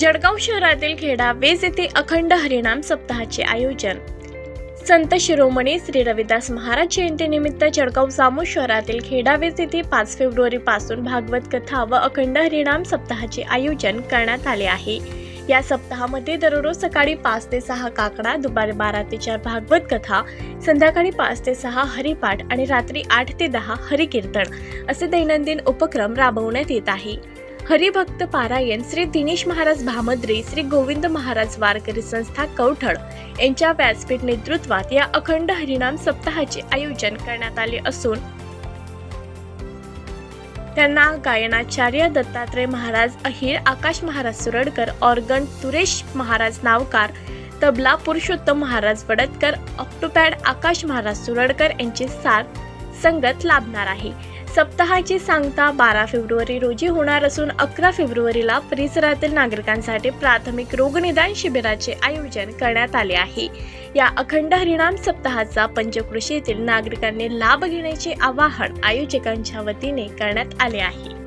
जळगाव शहरातील खेडा वेज येथे अखंड हरिनाम सप्ताहाचे आयोजन. संत शिरोमणी श्री रविदास महाराज जयंतीनिमित्त जळगाव जामो शहरातील खेडावेज येथे पाच फेब्रुवारी पासून भागवत कथा व अखंड हरिणाम सप्ताहाचे आयोजन करण्यात आले आहे. या सप्ताहामध्ये दररोज सकाळी पाच ते सहा काकडा दुपारी बारा ते चार भागवत कथा संध्याकाळी पाच ते सहा हरिपाठ आणि रात्री आठ ते दहा हरिकीर्तन असे दैनंदिन उपक्रम राबवण्यात येत आहे. हरिभक्त पारायण श्री दिनेश महाराज भामद्रे श्री गोविंद महाराज वारकरी संस्था कवठळ यांच्या व्यासपीठ नेतृत्वात या अखंड हरिनाम सप्ताहाचे आयोजन करण्यात आले असून त्यांना गायनाचार्य दत्तात्रय महाराज अहिर आकाश महाराज सुरडकर ऑर्गन तुरेश महाराज नावकार तबला पुरुषोत्तम महाराज वडतकर ऑक्टोपॅड आकाश महाराज सुरडकर यांचे साथ संगत लाभणार आहे. सप्ताहाची सांगता बारा फेब्रुवारी रोजी होणार असून अकरा फेब्रुवारीला परिसरातील नागरिकांसाठी प्राथमिक रोगनिदान शिबिराचे आयोजन करण्यात आले आहे. या अखंड हरिणाम सप्ताहाचा पंचकृषीतील नागरिकांनी लाभ घेण्याचे आवाहन आयोजकांच्या वतीने करण्यात आले आहे.